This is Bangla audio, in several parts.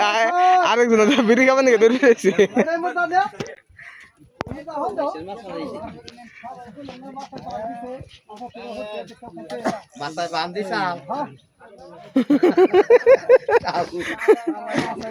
আ- আরেকজন খাবেন নাকি ধরে দে মাথায় বান্ধি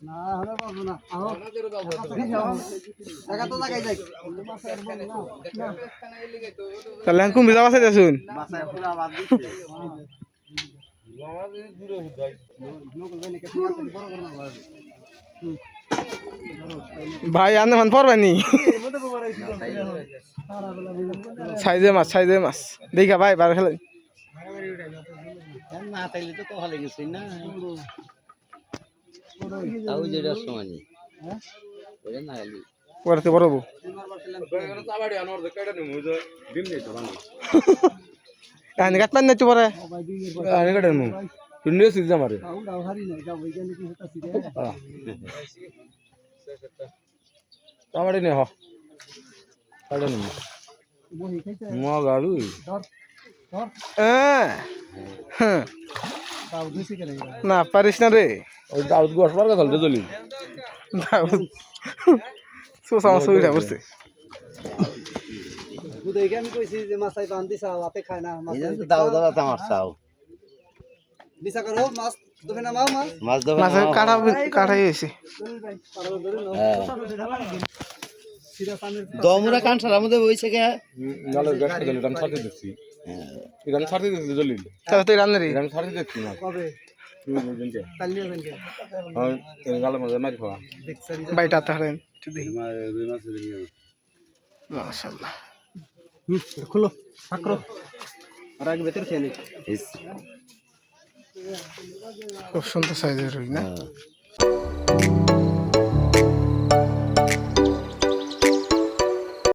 না হলে পাবো না। আহো। টাকা তো লাগাই যাই তাহলে এখন কুম্ভি যাওয়া চাইতে শুন মাথায় পুরা বান্ধি ভাই আনে মান পড়বানি সাইজে মাছ সাইজে মাছ। দেখা ভাই বার খেলেন না তাইলে তো কথা লেগেছে না? তাও যেটা সময় নেই। ওটা না গেলি পড়তে পারব এখানে গাছ পান না পরে উড়াও হারি নাই যাও ওইখানে কি হতাছি রে। বহি খাইছে ধর ধর হ্যাঁ হ্যাঁ রে দাউদ। সোসা মাছ উঠা পড়ছে বুধাইকে আমি কইছি যে মাছাই বান্ধি চাও আপে খায় না মাছ এই জন্য তো দাও দাদা তোমার চাও। বিচা করো মাছ তুমি না মাও মাছ? মাছ দেবো কাটা কাটাই দমরা কে তাহলে কবে কে তাহলে খুলো ঠাকুর আর আগে ভেতরে খেয়ে নি খুব সুন্দর সাইজের রুই না।